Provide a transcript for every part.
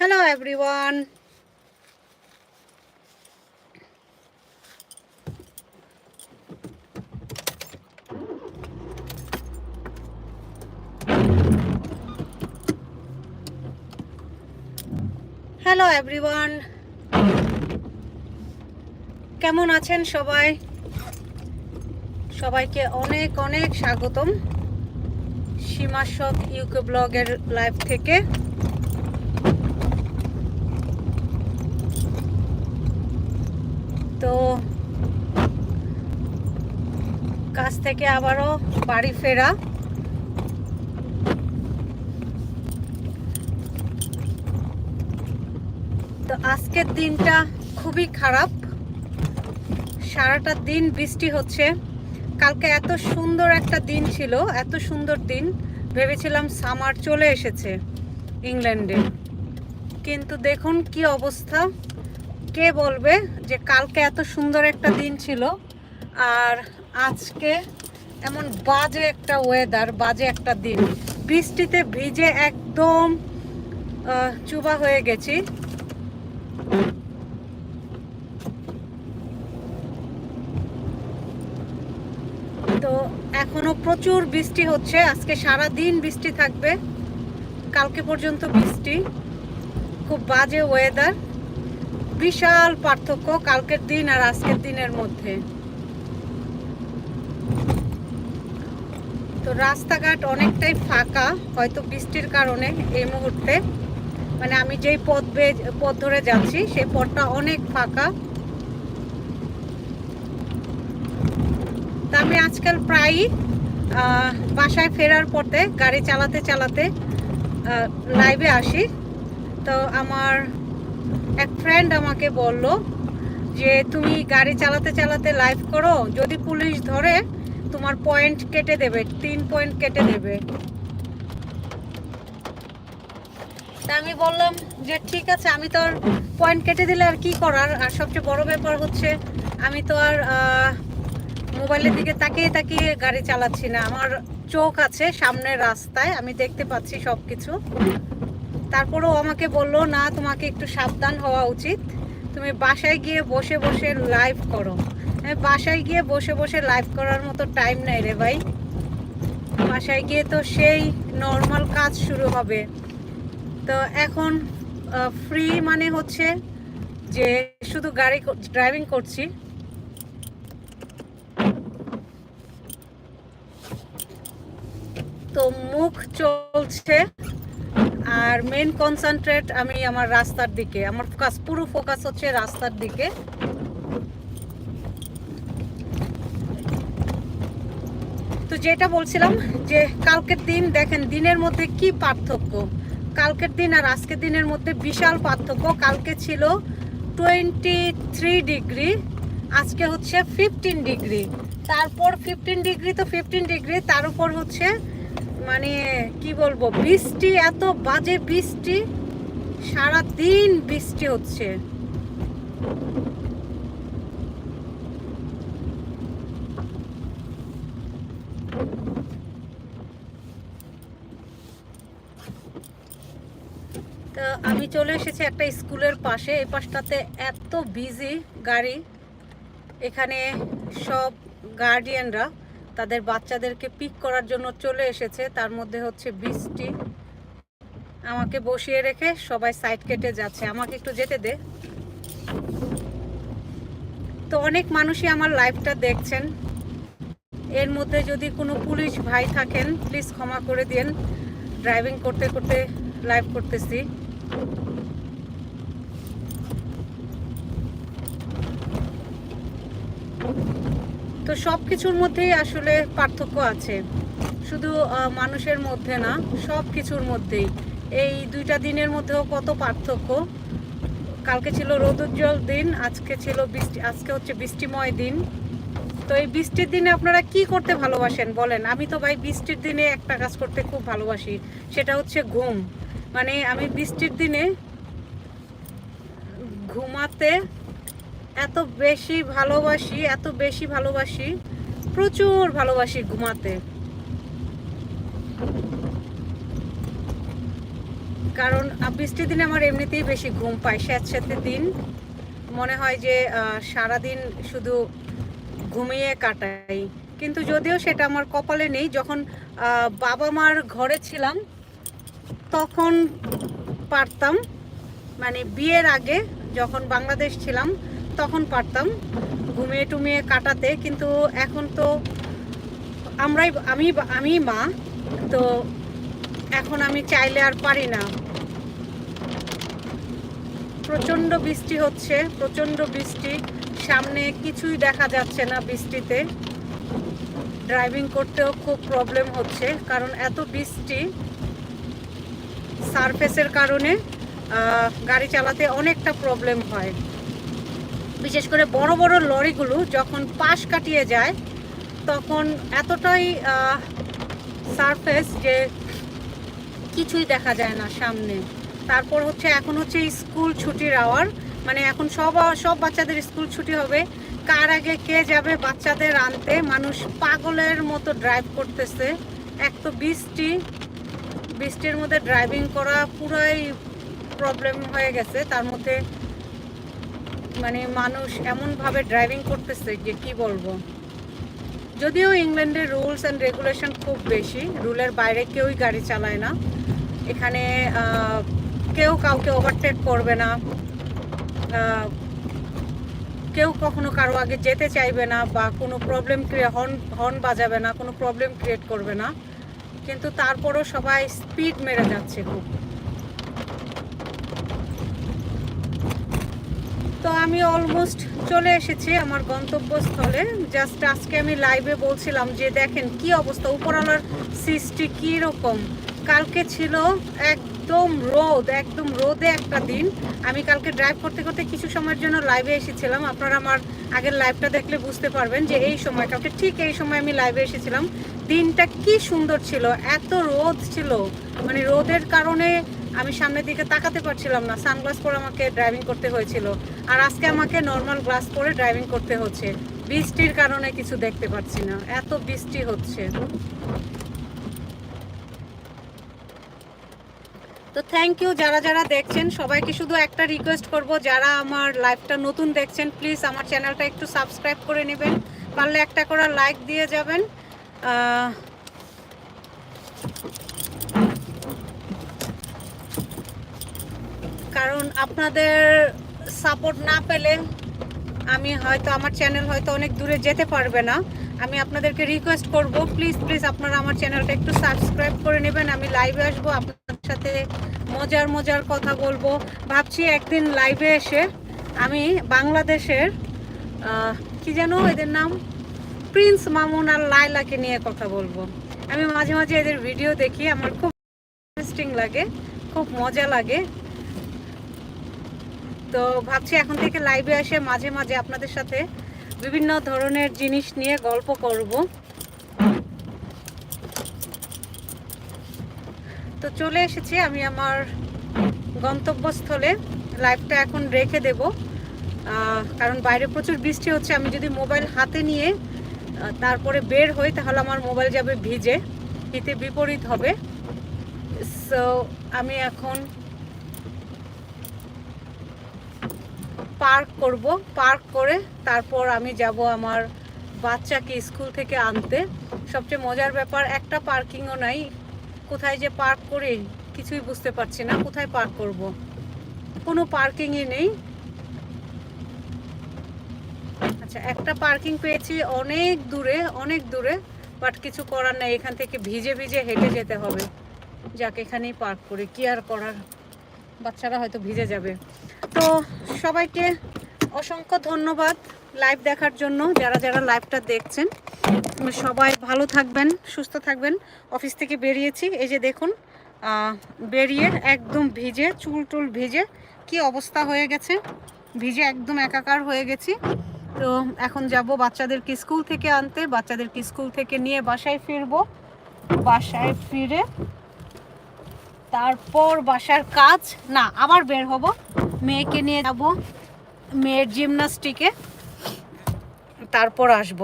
Hello, everyone. Hello everyone কেমন আছেন সবাই? সবাইকে অনেক অনেক স্বাগতম সীমা শপ ইউকে ব্লগের লাইভ থেকে। তো কাজ থেকে আবারও বাড়ি ফেরা। তো আজকের দিনটা খুবই খারাপ। সারাটা দিন বৃষ্টি হচ্ছে। কালকে এত সুন্দর একটা দিন ছিল, এত সুন্দর দিন। ভেবেছিলাম সামার চলে এসেছে ইংল্যান্ডে। কিন্তু দেখুন কি অবস্থা। কে বলবে যে কালকে এত সুন্দর একটা দিন ছিল আর আজকে এমন বাজে একটা ওয়েদার বাজে একটা দিন। বৃষ্টিতে ভিজে একদম চুবা হয়ে গেছি। তো এখনও প্রচুর বৃষ্টি হচ্ছে। আজকে সারা দিন বৃষ্টি থাকবে। কালকে পর্যন্ত বৃষ্টি। খুব বাজে ওয়েদার বিশাল পার্থক্য কালকের দিন আর আজকের দিনের মধ্যে। তো রাস্তাঘাট অনেকটাই ফাঁকা, হয়তো বৃষ্টির কারণে এই মুহূর্তে। মানে আমি যেই পথ পথ ধরে যাচ্ছি, সেই পথটা অনেক ফাঁকা। তা আমি আজকাল প্রায়ই বাসায় ফেরার পথে, গাড়ি চালাতে চালাতে লাইভে আসি। তো আমার এক ফ্রেন্ড আমাকে বলল যে, তুমি গাড়ি চালাতে চালাতে লাইভ করো, যদি পুলিশ ধরে, তোমার পয়েন্ট কেটে দেবে, তিন পয়েন্ট কেটে দেবে। তা আমি বললাম যে, ঠিক আছে, আমি তো আর পয়েন্ট কেটে দিলে আর কি করার? আর সবচেয়ে বড় ব্যাপার হচ্ছে, আমি তো আর মোবাইলের দিকে তাকিয়ে তাকিয়ে গাড়ি চালাচ্ছি না। আমার চোখ আছে সামনের রাস্তায়, আমি দেখতে পাচ্ছি সব কিছু তারপরেও আমাকে বলল, না, তোমাকে একটু সাবধান হওয়া উচিত। তুমি বাসায় গিয়ে বসে বসে লাইভ করো। বাসায় গিয়ে বসে বসে লাইভ করার মতো টাইম নেই রে ভাই। বাসায় গিয়ে তো সেই নর্মাল কাজ শুরু হবে। তো এখন ফ্রি মানে হচ্ছে যে শুধু গাড়ি ড্রাইভিং করছি। তো মুখ চলছে। আর মেন কনসেন্ট্রেট আমি আমার রাস্তার দিকে, আমার ফোকাস পুরো ফোকাস হচ্ছে রাস্তার দিকে। তো যেটা বলছিলাম যে কালকের দিন দেখেন, দিনের মধ্যে কি পার্থক্য? কালকের দিন আর আজকের দিনের মধ্যে বিশাল পার্থক্য। কালকে ছিল টোয়েন্টি থ্রি ডিগ্রি, আজকে হচ্ছে ফিফটিন ডিগ্রি। তারপর ফিফটিন ডিগ্রি তো ফিফটিন ডিগ্রি, তার উপর হচ্ছে মানে কি বলব, বৃষ্টি, এত বাজে বৃষ্টি সারা দিন বৃষ্টি হচ্ছে। আমি চলে এসেছি একটা স্কুলের পাশে, এই পাশটাতে এত বিজি গাড়ি। এখানে সব গার্ডিয়ানরা তাদের বাচ্চাদেরকে পিক করার জন্য চলে এসেছে। তার মধ্যে হচ্ছে বৃষ্টি। আমাকে বসিয়ে রেখে সবাই সাইড কেটে যাচ্ছে। আমাকে একটু যেতে দে। তো অনেক মানুষই আমার লাইভটা দেখছেন। এর মধ্যে যদি কোনো পুলিশ ভাই থাকেন প্লিজ ক্ষমা করে দিন ড্রাইভিং করতে করতে লাইভ করতেছি। তো সব কিছুর মধ্যেই আসলে পার্থক্য আছে। শুধু মানুষের মধ্যে না সব কিছুর মধ্যেই। এই দুইটা দিনের মধ্যেও কত পার্থক্য। কালকে ছিল রোদোজ্জ্বল দিন, আজকে ছিল বৃষ্টি, আজকে হচ্ছে বৃষ্টিময় দিন। তো এই বৃষ্টির দিনে আপনারা কি করতে ভালোবাসেন বলেন? আমি তো ভাই বৃষ্টির দিনে একটা কাজ করতে খুব ভালোবাসি, সেটা হচ্ছে ঘুম। মানে আমি বৃষ্টির দিনে ঘুমাতে এত বেশি ভালোবাসি, এত বেশি ভালোবাসি, প্রচুর ভালোবাসি ঘুমাতে। কারণ বৃষ্টির দিনে আমার এমনিতেই বেশি ঘুম পায়, স্যাঁতস্যাঁতে দিন। মনে হয় যে সারাদিন শুধু ঘুমিয়ে কাটাই। কিন্তু যদিও সেটা আমার কপালে নেই, যখন বাবা মার ঘরে ছিলাম, তখন পারতাম। মানে বিয়ের আগে যখন বাংলাদেশ ছিলাম তখন পারতাম ঘুমিয়ে টুমিয়ে কাটাতে, কিন্তু এখন তো আমরাই, আমি আমি মা, তো এখন আমি চাইলে আর পারি না। প্রচণ্ড বৃষ্টি হচ্ছে, প্রচণ্ড বৃষ্টি, সামনে কিছুই দেখা যাচ্ছে না বৃষ্টিতে। ড্রাইভিং করতেও খুব প্রবলেম হচ্ছে, কারণ এত বৃষ্টি সারফেসের কারণে গাড়ি চালাতে অনেকটা প্রবলেম হয়। বিশেষ করে বড় বড় লরিগুলো যখন পাশ কাটিয়ে যায়, তখন এতটাই সারফেস যে কিছুই দেখা যায় না সামনে। তারপর হচ্ছে, এখন হচ্ছে স্কুল ছুটির আওয়ার মানে এখন সব সব বাচ্চাদের স্কুল ছুটি হবে। কার আগে কে যাবে বাচ্চাদের আনতে, মানুষ পাগলের মতো ড্রাইভ করতেছে। এক তো বৃষ্টি, বৃষ্টির মধ্যে ড্রাইভিং করা পুরাই প্রবলেম হয়ে গেছে। তার মধ্যে মানে মানুষ এমনভাবে ড্রাইভিং করতেছে যে কি বলব? যদিও ইংল্যান্ডের রুলস অ্যান্ড রেগুলেশন খুব বেশি রুলের বাইরে কেউই গাড়ি চালায় না। এখানে কেউ কাউকে ওভারটেক করবে না। কেউ কখনো কারও আগে যেতে চাইবে না বা কোনো প্রবলেম ক্রিয়ে হর্ন হর্ন বাজাবে না, কোনো প্রবলেম ক্রিয়েট করবে না। কিন্তু তারপরও সবাই স্পিড মেরে যাচ্ছে খুব। তো আমি অলমোস্ট চলে এসেছি আমার গন্তব্যস্থলে। জাস্ট আজকে আমি লাইভে বলছিলাম যে দেখেন কি অবস্থা, উপরওয়ালার সৃষ্টি কি রকম কালকে ছিল একদম রোদ, একদম রোদে একটা দিন। আমি কালকে ড্রাইভ করতে করতে কিছু সময়ের জন্য লাইভে এসেছিলাম। আপনারা আমার আগের লাইভটা দেখলে বুঝতে পারবেন যে এই সময়, কালকে ঠিক এই সময় আমি লাইভে এসেছিলাম। দিনটা কি সুন্দর ছিল, এত রোদ ছিল। মানে রোদের কারণে আমি সামনের দিকে তাকাতে পারছিলাম না। সানগ্লাস পরে আমাকে ড্রাইভিং করতে হয়েছিল। আর আজকে আমাকে নর্মাল গ্লাস পরে ড্রাইভিং করতে হচ্ছে। বৃষ্টির কারণে কিছু দেখতে পাচ্ছি না। এত বৃষ্টি হচ্ছে। তো থ্যাংক ইউ যারা যারা দেখছেন, সবাইকে শুধু একটা রিকোয়েস্ট করব, যারা আমার লাইভটা নতুন দেখছেন প্লিজ আমার চ্যানেলটা একটু সাবস্ক্রাইব করে নেবেন। পারলে একটা করে লাইক দিয়ে যাবেন। কারণ আপনাদের সাপোর্ট না পেলে আমি হয়তো, আমার চ্যানেল হয়তো অনেক দূরে যেতে পারবে না। আমি আপনাদেরকে রিকোয়েস্ট করব প্লিজ প্লিজ আপনারা আমার চ্যানেলটা একটু সাবস্ক্রাইব করে নেবেন। আমি লাইভে আসব, আপনাদের সাথে মজার মজার কথা বলব। ভাবছি একদিন লাইভে এসে আমি বাংলাদেশের কি যেন এদের নাম? প্রিন্স মামুন আর লাইলাকে নিয়ে কথা বলব। আমি মাঝে মাঝে এদের ভিডিও দেখি, আমার খুব ইন্টারেস্টিং লাগে, খুব মজা লাগে। তো ভাবছি এখন থেকে লাইভে এসে মাঝে মাঝে আপনাদের সাথে বিভিন্ন ধরনের জিনিস নিয়ে গল্প করব। তো চলে এসেছি আমি আমার গন্তব্যস্থলে। লাইভটা এখন রেখে দেব। কারণ বাইরে প্রচুর বৃষ্টি হচ্ছে। আমি যদি মোবাইল হাতে নিয়ে তারপরে বের হই, তাহলে আমার মোবাইল যাবে ভিজে, হিতে বিপরীত হবে। সো আমি এখন পার্ক করব। পার্ক করে তারপর আমি যাব আমার বাচ্চাকে স্কুল থেকে আনতে। সবচেয়ে মজার ব্যাপার, একটা পার্কিংও নাই। কোথায় যে পার্ক করি কিছুই বুঝতে পারছি না, কোথায় পার্ক করব? কোনো পার্কিংই নেই। আচ্ছা একটা পার্কিং পেয়েছি অনেক দূরে অনেক দূরে, বাট কিছু করার নাই। এখান থেকে ভিজে ভিজে হেঁটে যেতে হবে। যাক, এখানেই পার্ক করে। কি আর করার? বাচ্চারা হয়তো ভিজে যাবে। তো সবাইকে অসংখ্য ধন্যবাদ লাইভ দেখার জন্য, যারা যারা লাইভটা দেখছেন। সবাই ভালো থাকবেন, সুস্থ থাকবেন। অফিস থেকে বেরিয়েছি, এই যে দেখুন বেরিয়ে একদম ভিজে, চুল টুল ভিজে কি অবস্থা হয়ে গেছে? ভিজে একদম একাকার হয়ে গেছি। তো এখন যাব বাচ্চাদেরকে স্কুল থেকে আনতে, বাচ্চাদেরকে স্কুল থেকে নিয়ে বাসায় ফিরবো। বাসায় ফিরে তারপর বাসার কাজ, না, আবার বের হব। মেয়েকে নিয়ে যাব। মেয়ের জিমনাস্টিকে তারপর আসব।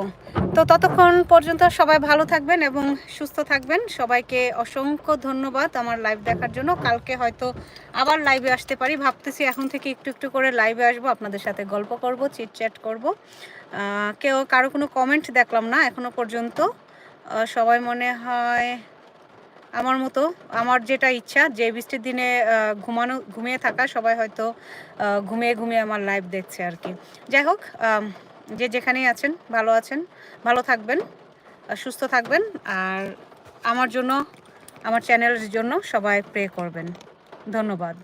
তো ততক্ষণ পর্যন্ত সবাই ভালো থাকবেন এবং সুস্থ থাকবেন। সবাইকে অসংখ্য ধন্যবাদ আমার লাইভ দেখার জন্য। কালকে হয়তো আবার লাইভে আসতে পারি। ভাবতেছি এখন থেকে একটু একটু করে লাইভে আসব। আপনাদের সাথে গল্প করব চিটচ্যাট করব। কেউ কারও কোনো কমেন্ট দেখলাম না এখনও পর্যন্ত। সবাই মনে হয় আমার মতো, আমার যেটা ইচ্ছা, যে বৃষ্টির দিনে ঘুমানো, ঘুমিয়ে থাকা সবাই হয়তো ঘুমিয়ে ঘুমিয়ে আমার লাইভ দেখছে আর কি। যাই হোক যে যেখানেই আছেন, ভালো আছেন, ভালো থাকবেন সুস্থ থাকবেন, আর আমার জন্য, আমার চ্যানেলের জন্য সবাই প্রে করবেন। ধন্যবাদ।